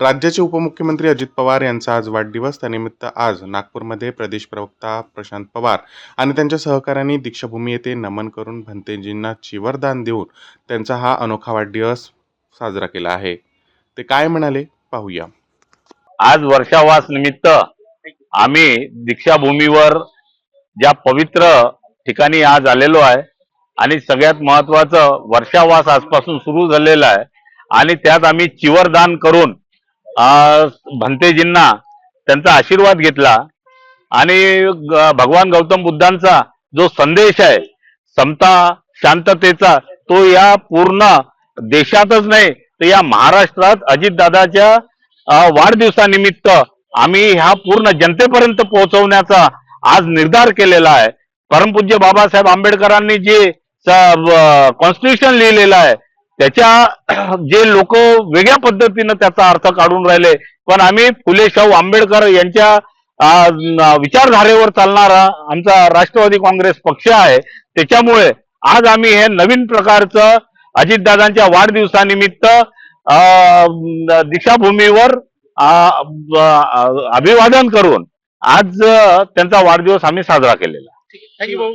राज्याचे उपमुख्यमंत्री अजित पवार यांचा आज वाढदिवस. त्यानिमित्त आज नागपूरमध्ये प्रदेश प्रवक्ता प्रशांत पवार आणि त्यांच्या सहकाऱ्यांनी दीक्षाभूमी येथे नमन करून भंतेजींना चिवरदान देऊन त्यांचा हा अनोखा वाढदिवस साजरा केला आहे. ते काय म्हणाले? पाहूया. आज वर्षावास निमित्त आम्ही दीक्षाभूमीवर ज्या पवित्र ठिकाणी आज आलेलो आहे आणि सगळ्यात महत्वाचं वर्षावास आजपासून सुरू झालेला आहे आणि त्यात आम्ही चिवरदान करून भंतेजींना त्यांचा आशीर्वाद घेतला. आणि भगवान गौतम बुद्धांचा जो संदेश आहे समता शांततेचा तो या पूर्ण देशातच नाही तर या महाराष्ट्रात अजितदादाच्या वाढदिवसानिमित्त आम्ही ह्या पूर्ण जनतेपर्यंत पोहोचवण्याचा आज निर्धार केलेला आहे. परमपूज्य बाबासाहेब आंबेडकरांनी जे कॉन्स्टिट्यूशन लिहिलेलं आहे त्याच्या जे लोक वेगळ्या पद्धतीनं त्याचा अर्थ काढून राहिले. पण आम्ही फुले शाहू आंबेडकर यांच्या विचारधारेवर चालणारा आमचा राष्ट्रवादी काँग्रेस पक्ष आहे. त्याच्यामुळे आज आम्ही हे नवीन प्रकारचं अजितदादांच्या वाढदिवसानिमित्त दीक्षाभूमीवर अभिवादन करून आज त्यांचा वाढदिवस आम्ही साजरा केलेला थँक्यू भाऊ.